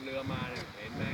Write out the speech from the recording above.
เรือมาเนี่ยเห็นไหม